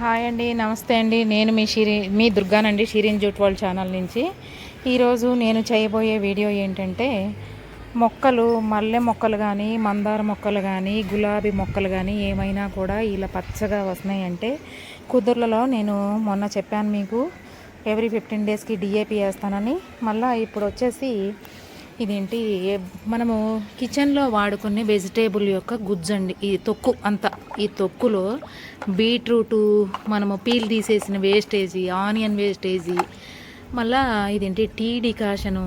Hi అండి నమస్తే అండి. నేను మీ షిరి మీ దుర్గానండి షిరిన్ జూట్ వాళ్ళ ఛానల్ నుంచి. ఈరోజు నేను చేయబోయే వీడియో ఏంటంటే మొక్కలు మల్లె మొక్కలు కానీ మందార మొక్కలు కానీ గులాబీ మొక్కలు కానీ ఏమైనా కూడా ఇలా పచ్చగా వస్తున్నాయంటే కుదుర్లలో నేను మొన్న చెప్పాను మీకు ఎవ్రీ ఫిఫ్టీన్ డేస్కి డిఏపి వేస్తానని. మళ్ళీ ఇప్పుడు వచ్చేసి ఇదేంటి? మనము కిచెన్లో వాడుకునే వెజిటేబుల్ యొక్క గుజ్జండి ఈ తొక్కు అంత. ఈ తొక్కులో బీట్రూటు మనము పీల్ తీసేసిన వేస్టేజీ ఆనియన్ వేస్టేజీ మళ్ళా ఇదేంటి? Tea decoction.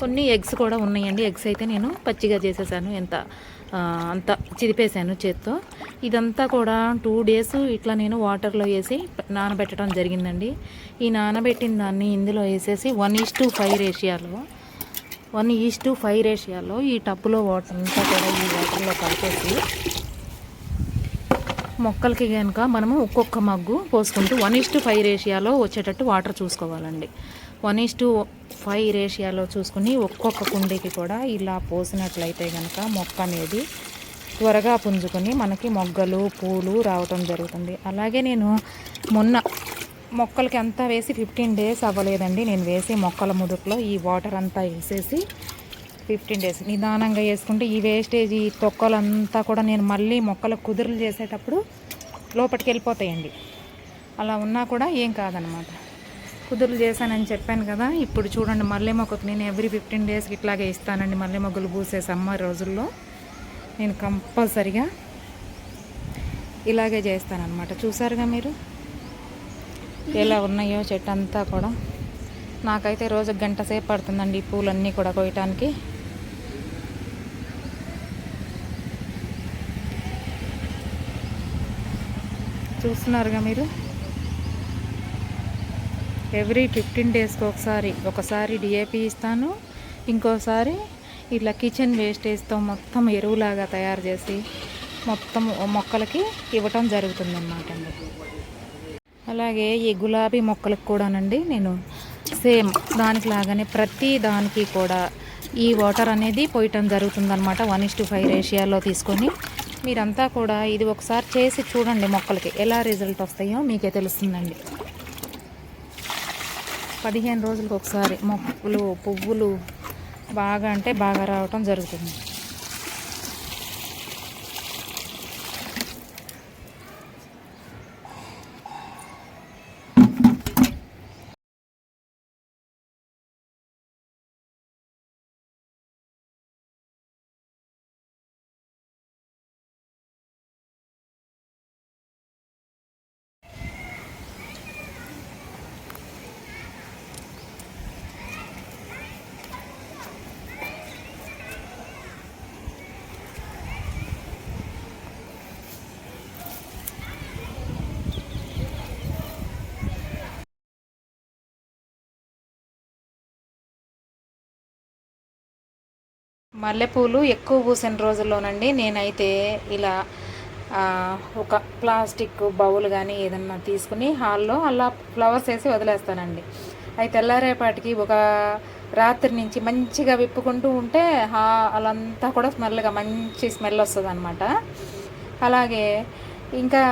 కొన్ని ఎగ్స్ కూడా ఉన్నాయండి. ఎగ్స్ అయితే నేను పచ్చిగా చేసేసాను. ఎంత? అంత చిదిపేశాను చేత్తో. ఇదంతా కూడా టూ డేస్ ఇట్లా నేను వాటర్లో వేసి నానబెట్టడం జరిగిందండి. ఈ నానబెట్టిన దాన్ని ఇందులో వేసేసి వన్ ఈస్ టు ఫైవ్ రేషియాలో వన్ ఈస్ టు ఫైవ్ రేషియాలో ఈ టప్పులో వాటర్ అంతా కూడా ఈ వాటర్లో కలిపేసి మొక్కలకి కనుక మనము ఒక్కొక్క మగ్గు పోసుకుంటూ వన్ ఈస్ టు ఫైవ్ రేషియాలో వచ్చేటట్టు వాటర్ చూసుకోవాలండి. వన్ ఈస్ టు ఫైవ్ రేషియాలో చూసుకుని ఒక్కొక్క కుండీకి కూడా ఇలా పోసినట్లయితే కనుక మొక్క అనేది త్వరగా పుంజుకొని మనకి మొగ్గలు పూలు రావటం జరుగుతుంది. అలాగే నేను మొన్న మొక్కలకి అంతా వేసి ఫిఫ్టీన్ డేస్ అవ్వలేదండి. నేను వేసి మొక్కల ముదుట్లో ఈ వాటర్ అంతా వేసేసి ఫిఫ్టీన్ డేస్ నిదానంగా వేసుకుంటే ఈ వేస్టేజ్ ఈ తొక్కలంతా కూడా నేను మళ్ళీ మొక్కలకు కుదురులు చేసేటప్పుడు లోపలికి వెళ్ళిపోతాయండి. అలా ఉన్నా కూడా ఏం కాదనమాట. కుదురులు చేశానని చెప్పాను కదా ఇప్పుడు చూడండి మల్లె మొక్కకు నేను ఎవ్రీ ఫిఫ్టీన్ డేస్కి ఇట్లాగే ఇస్తానండి మల్లె మొగ్గలు పూసే సమ్మర్ రోజుల్లో. నేను కంపల్సరిగా ఇలాగే చేస్తానన్నమాట. చూసారుగా మీరు? ఎలా ఉన్నాయో చెట్టు అంతా కూడా. నాకైతే రోజు గంట సేపు పడుతుందండి ఈ పూలన్నీ కూడా కోయటానికి చూస్తున్నారుగా మీరు? ఎవ్రీ ఫిఫ్టీన్ డేస్కి ఒకసారి ఒకసారి డిఏపి ఇస్తాను ఇంకోసారి ఇట్లా కిచెన్ వేస్టేజ్తో మొత్తం ఎరువులాగా తయారు చేసి మొత్తం మొక్కలకి ఇవ్వటం జరుగుతుంది అన్నమాట అండి. అలాగే ఈ గులాబీ మొక్కలకు కూడానండి నేను సేమ్ దానికి లాగానే ప్రతి దానికి కూడా ఈ వాటర్ అనేది పోయటం జరుగుతుందనమాట వన్ ఇస్ టు ఫైవ్ రేషియాలో తీసుకొని. మీరంతా కూడా ఇది ఒకసారి చేసి చూడండి మొక్కలకి ఎలా రిజల్ట్ వస్తాయో మీకే తెలుస్తుందండి. పదిహేను రోజులకు ఒకసారి మొక్కలు పువ్వులు బాగా అంటే బాగా రావటం జరుగుతుంది. మల్లెపూలు ఎక్కువ పూసిన రోజుల్లోనండి నేనైతే ఇలా ఒక ప్లాస్టిక్ బౌల్ కానీ ఏదన్నా తీసుకుని హాల్లో అలా ఫ్లవర్స్ వేసి వదిలేస్తానండి. అవి తెల్లారేపాటికి ఒక రాత్రి నుంచి మంచిగా విప్పుకుంటూ ఉంటే హా అలంతా కూడా స్మెల్గా మంచి స్మెల్ వస్తుంది అనమాట అలాగే ఇంకా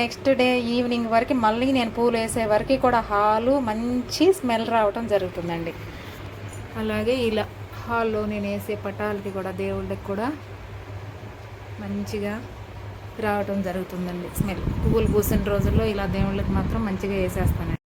నెక్స్ట్ డే ఈవినింగ్ వరకు మళ్ళీ నేను పూలు వేసే వరకు కూడా హాలు మంచి స్మెల్ రావటం జరుగుతుందండి. అలాగే ఇలా హాల్లో నేను వేసే పటాలకి కూడా దేవుళ్ళకి కూడా మంచిగా రావటం జరుగుతుందండి. స్మెల్. పువ్వులు పూసిన రోజుల్లో ఇలా దేవుళ్ళకి మాత్రం మంచిగా వేసేస్తానండి.